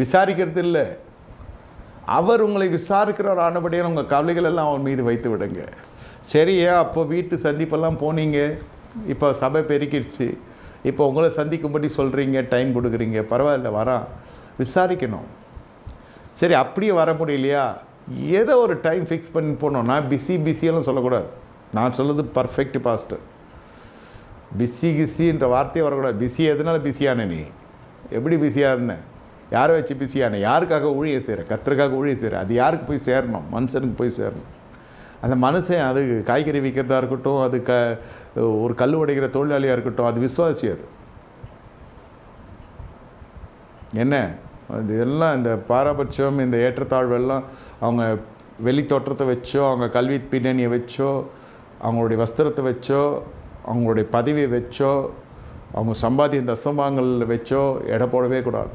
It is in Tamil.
விசாரிக்கிறது இல்லை அவர் உங்களை விசாரிக்கிறவர் ஆனபடியாக உங்கள் கவலைகள் எல்லாம் அவன் மீது வைத்து விடுங்க. சரியா அப்போ வீட்டு சந்திப்பெல்லாம் போனீங்க? இப்போ சபை பெருக்கிடுச்சு இப்போ உங்களை சந்திக்கும்படி சொல்கிறீங்க டைம் கொடுக்குறீங்க. பரவாயில்ல வரான். விசாரிக்கணும். சரி அப்படியே வர முடியலையா? ஏதோ ஒரு டைம் ஃபிக்ஸ் பண்ணி போனோம். நான் பிஸி பிஸியெல்லாம் சொல்லக்கூடாது. நான் சொல்லுது பர்ஃபெக்ட் பாஸ்ட் பிஸி கிஸின்ற வார்த்தையே வரக்கூடாது. பிஸி எதனால பிஸியான நீ? எப்படி பிஸியாக இருந்தேன் யாரை வச்சு பிஸியான யாருக்காக ஊழிய செய்கிற கத்தருக்காக ஊழிய செய்கிற அது யாருக்கு போய் சேரணும்? மனுஷனுக்கு போய் சேரணும். அந்த மனுஷன் அது காய்கறி விற்கிறதா இருக்கட்டும் அது க ஒரு கல் உடைக்கிற தொழிலாளியாக இருக்கட்டும் அது விசுவாசி அது. என்ன? அது எல்லாம் இந்த பாரபட்சம் இந்த ஏற்றத்தாழ்வெல்லாம் அவங்க வெளி தோற்றத்தை வச்சோ அவங்க கல்வி பின்னணியை வச்சோ அவங்களுடைய வஸ்திரத்தை வச்சோ அவங்களுடைய பதவியை வச்சோ அவங்க சம்பாதியம் தசமாங்கள் வச்சோ எடை போடவே கூடாது.